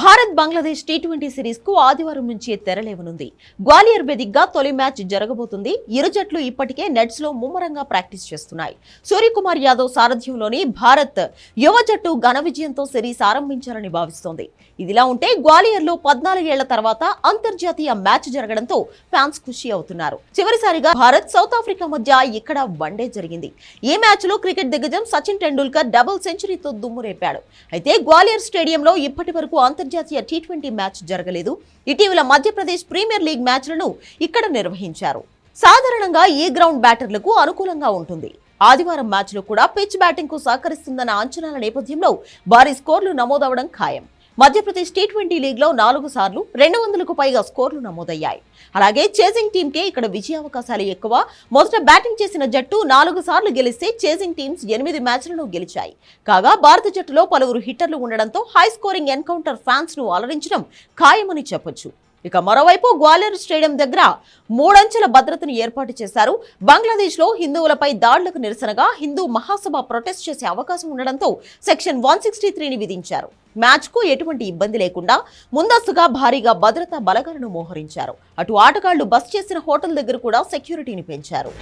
Bharat Bangladesh T twenty సిరీస్కు ఆదివారం నుంచి తెరలేవనుంది. గ్వాలియర్ వేదికగా తొలి మ్యాచ్ జరగబోతుంది. ఇరు జట్లు ఇప్పటికే నెట్స్లో ముమ్మరంగా ప్రాక్టీస్ చేస్తున్నాయి. సూర్యకుమార్ యాదవ్ సారథ్యంలోని భారత్ యువ జట్టు ఘన విజయంతో సిరీస్ ఆరంభించాలని భావిస్తోంది. ఇదిలా ఉంటే గ్వాలియర్లో పద్నాలుగేళ్ళ తర్వాత అంతర్జాతీయ మ్యాచ్ జరగడంతో ఫ్యాన్స్ ఖుషి అవుతున్నారు. చివరిసారిగా భారత్ సౌత్ ఆఫ్రికా మధ్య ఇక్కడ వన్డే జరిగింది. ఈ మ్యాచ్లో క్రికెట్ దిగ్గజం సచిన్ టెండూల్కర్ డబుల్ సెంచరీతో దుమ్ము రేపాడు. అయితే గ్వాలియర్ స్టేడియంలో ఇప్పటి వరకు అంతర్జాతీయ టీ ట్వంటీ మ్యాచ్ జరగలేదు. ఇటీవల మధ్యప్రదేశ్ ప్రీమియర్ లీగ్ మ్యాచ్లను ఇక్కడ నిర్వహించారు. సాధారణంగా ఈ గ్రౌండ్ బ్యాటర్లకు అనుకూలంగా ఉంటుంది. ఆదివారం మ్యాచ్లో కూడా పిచ్ బ్యాటింగ్కు సహకరిస్తుందన్న అంచనాల నేపథ్యంలో భారీ స్కోర్లు నమోదవడం ఖాయం. మధ్యప్రదేశ్ టీ ట్వంటీ లీగ్లో నాలుగు సార్లు రెండు వందలకు పైగా స్కోర్లు నమోదయ్యాయి. అలాగే చేజింగ్ టీంకే ఇక్కడ విజయావకాశాలు ఎక్కువ. మొదట బ్యాటింగ్ చేసిన జట్టు నాలుగు సార్లు గెలిస్తే చేజింగ్ టీమ్స్ ఎనిమిది మ్యాచ్లను గెలిచాయి. కాగా భారత జట్టులో పలువురు హిట్టర్లు ఉండడంతో హై స్కోరింగ్ ఎన్కౌంటర్ ఫ్యాన్స్ను అలరించడం ఖాయమని చెప్పొచ్చు. ఇక మరోవైపు గ్వాలియర్ స్టేడియం దగ్గర మూడంచెల భద్రతను ఏర్పాటు చేశారు. బంగ్లాదేశ్లో హిందువులపై దాడులకు నిరసనగా హిందూ మహాసభ ప్రొటెస్ట్ చేసే అవకాశం ఉండడంతో సెక్షన్ వన్ సిక్స్టీ త్రీని విధించారు. మ్యాచ్కు ఎటువంటి ఇబ్బంది లేకుండా ముందస్తుగా భారీగా భద్రతా బలగాలను మోహరించారు. అటు ఆటగాళ్ళు బస్ చేసిన హోటల్ దగ్గర కూడా సెక్యూరిటీని పెంచారు.